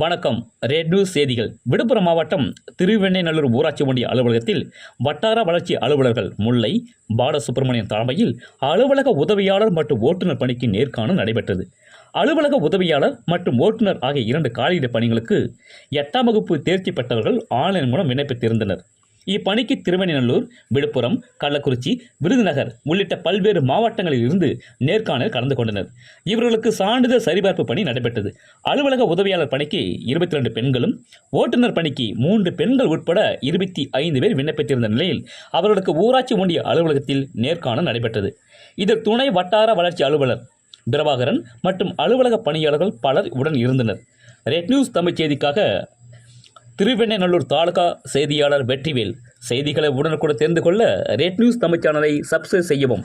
வணக்கம். Red news செய்திகள். விழுப்புரம் மாவட்டம் திருவெண்ணைநல்லூர் ஊராட்சி ஒன்றிய அலுவலகத்தில் வட்டார வளர்ச்சி அலுவலர்கள் முல்லை பாலசுப்பிரமணியன் தலைமையில் அலுவலக உதவியாளர் மற்றும் ஓட்டுநர் பணிக்கு நேர்காணல் நடைபெற்றது. அலுவலக உதவியாளர் மற்றும் ஓட்டுநர் ஆகிய இரண்டு காலியிட பணிகளுக்கு எட்டாம் வகுப்பு தேர்ச்சி பெற்றவர்கள் ஆன்லைன் மூலம் விண்ணப்பித்திருந்தனர். இப்பணிக்கு திருவெண்ணநல்லூர் விழுப்புரம் கள்ளக்குறிச்சி விருதுநகர் உள்ளிட்ட பல்வேறு மாவட்டங்களில் இருந்து நேர்காணல் கலந்து கொண்டனர். இவர்களுக்கு சான்றிதழ் சரிபார்ப்பு பணி நடைபெற்றது. அலுவலக உதவியாளர் பணிக்கு இருபத்தி ரெண்டு பெண்களும் ஓட்டுநர் பணிக்கு மூன்று பெண்கள் உட்பட இருபத்தி ஐந்து பேர் விண்ணப்பித்திருந்த நிலையில் அவர்களுக்கு ஊராட்சி ஒன்றிய அலுவலகத்தில் நேர்காணல் நடைபெற்றது. இதில் துணை வட்டார வளர்ச்சி அலுவலர் பிரபாகரன் மற்றும் அலுவலக பணியாளர்கள் பலர் உடன் இருந்தனர். ரெட் நியூஸ் தமிழ் செய்திக்காக திருவெண்ணநல்லூர் தாலுகா செய்தியாளர் வெற்றிவேல். செய்திகளை உடனுக்குடன் தெரிந்து கொள்ள ரெட் நியூஸ் தமிழ் சேனலை சப்ஸ்கிரைப் செய்யவும்.